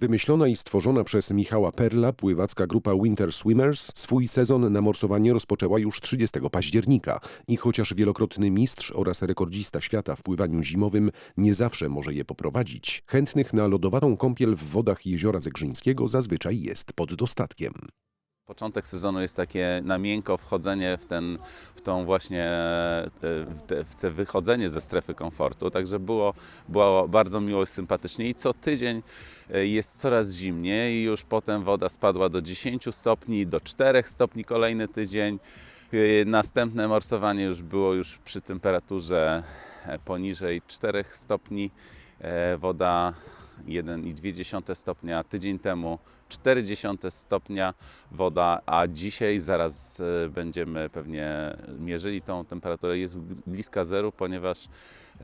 Wymyślona i stworzona przez Michała Perla pływacka grupa Winter Swimmers swój sezon na morsowanie rozpoczęła już 30 października i chociaż wielokrotny mistrz oraz rekordzista świata w pływaniu zimowym nie zawsze może je poprowadzić, chętnych na lodowatą kąpiel w wodach jeziora Zegrzyńskiego zazwyczaj jest pod dostatkiem. Początek sezonu jest takie na miękko wchodzenie w, ten, w tą właśnie e, w te, w te wychodzenie ze strefy komfortu. Także było, było bardzo miło i sympatycznie. I co tydzień e, jest coraz zimniej i już potem woda spadła do 10 stopni, do 4 stopni kolejny tydzień. E, Następne morsowanie już było już przy temperaturze poniżej 4 stopni. Woda 1,2 stopnia, tydzień temu 0,4 stopnia woda, a dzisiaj zaraz e, będziemy pewnie mierzyli tą temperaturę. Jest bliska zeru, ponieważ,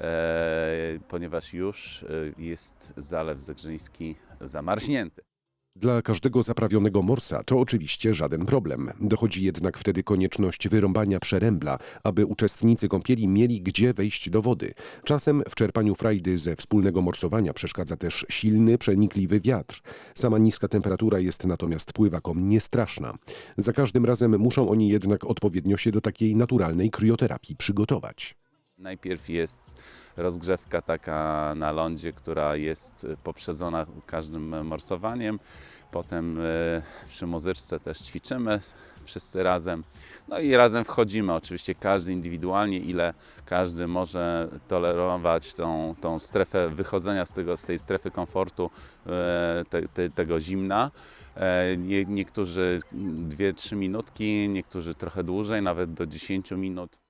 e, ponieważ już e, jest zalew zegrzyński zamarznięty. Dla każdego zaprawionego morsa to oczywiście żaden problem. Dochodzi jednak wtedy konieczność wyrąbania przerębla, aby uczestnicy kąpieli mieli gdzie wejść do wody. Czasem w czerpaniu frajdy ze wspólnego morsowania przeszkadza też silny, przenikliwy wiatr. Sama niska temperatura jest natomiast pływakom niestraszna. Za każdym razem muszą oni jednak odpowiednio się do takiej naturalnej krioterapii przygotować. Najpierw jest rozgrzewka taka na lądzie, która jest poprzedzona każdym morsowaniem. Potem e, przy muzyczce też ćwiczymy wszyscy razem. No i razem wchodzimy, oczywiście każdy indywidualnie, ile każdy może tolerować tą, tą strefę wychodzenia z, tego, z tej strefy komfortu, e, te, te, tego zimna. E, nie- Niektórzy 2-3 minutki, niektórzy trochę dłużej, nawet do 10 minut.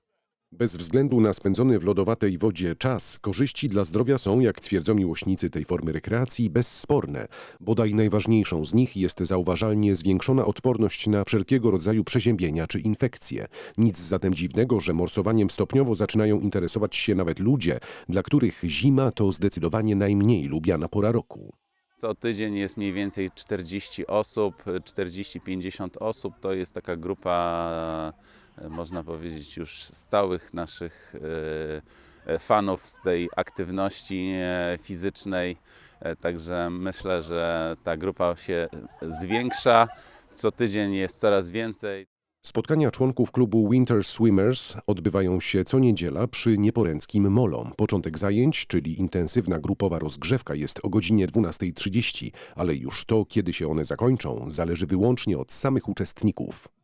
Bez względu na spędzony w lodowatej wodzie czas, korzyści dla zdrowia są, jak twierdzą miłośnicy tej formy rekreacji, bezsporne. Bodaj najważniejszą z nich jest zauważalnie zwiększona odporność na wszelkiego rodzaju przeziębienia czy infekcje. Nic zatem dziwnego, że morsowaniem stopniowo zaczynają interesować się nawet ludzie, dla których zima to zdecydowanie najmniej lubiana pora roku. Co tydzień jest mniej więcej 40 osób, 40-50 osób. To jest taka grupa, można powiedzieć, już stałych naszych e, e, fanów tej aktywności e, fizycznej. Także myślę, że ta grupa się zwiększa. Co tydzień jest coraz więcej. Spotkania członków klubu Winter Swimmers odbywają się co niedziela przy nieporęckim molo. Początek zajęć, czyli intensywna grupowa rozgrzewka jest o godzinie 12.30, ale już to, kiedy się one zakończą, zależy wyłącznie od samych uczestników.